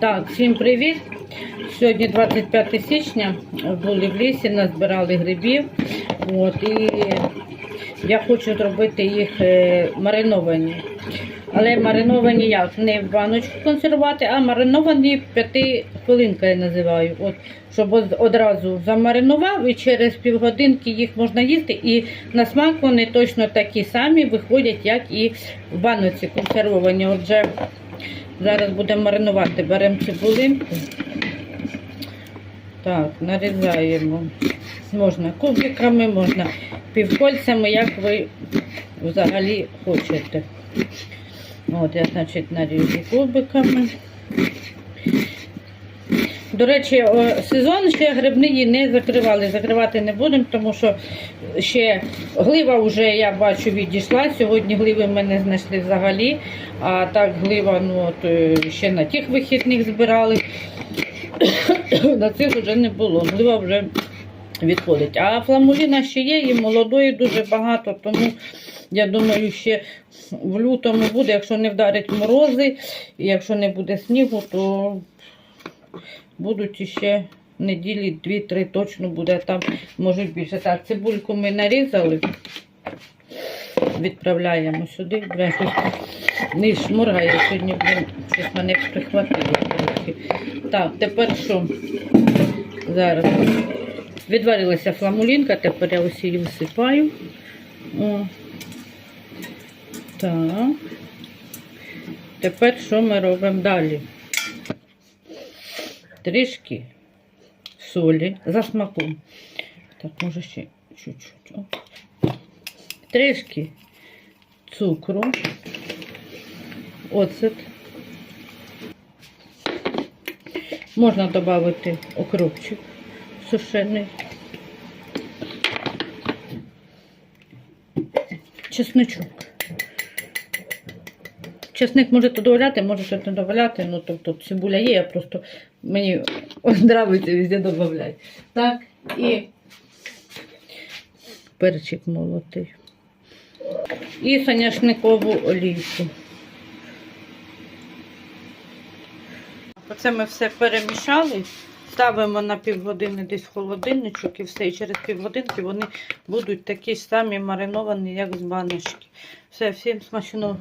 Так, всім привіт. Сьогодні 25 січня. Були в лісі, назбирали грибів. От, і я хочу зробити їх е, мариновані. Але мариновані як? Не в баночку консервувати, а мариновані 5 хвилинка я називаю. От, щоб одразу замаринував і через півгодинки їх можна їсти. І на смак вони точно такі самі виходять, як і в баноці консервовані. Отже, Зараз будемо маринувати. Беремо цибулинку. Так, нарізаємо. Можна кубиками, можна півкольцями, як ви взагалі хочете. От, я, значить, наріжу кубиками. До речі, сезон ще грибний не закривали. Закривати не будемо, тому що ще глива вже, я бачу, відійшла. Сьогодні гливи ми не знайшли взагалі. А так глива ну, от, е, ще на тих вихідних збирали. на цих вже не було. Глива вже відходить. А фламуліна ще є, і молодої дуже багато, тому я думаю, ще в лютому буде, якщо не вдарять морози, і якщо не буде снігу, то будуть іще неділі, дві-три точно буде, там можуть більше. Так, цибульку ми нарізали, відправляємо сюди. Не шмургає сьогодні, щось мене прихватило. Так, тепер що? Зараз. Відварилася фламулінка, тепер я ось її висипаю. О. Так. Тепер що ми робимо далі? Трішки солі за смаком. Так, може ще чуть-чуть. Трішки цукру, оцет. Можна додати окропчик сушений. Чесничок. Чесник можете додати, можете не додати. Ну, тобто цибуля є, я просто мені подобається везде додати. Так, і перчик молотий. І соняшникову олійку. Оце ми все перемішали. Ставимо на півгодини десь в холодильничок і все. І через півгодинки вони будуть такі самі мариновані, як з баночки. Все, всім смачного.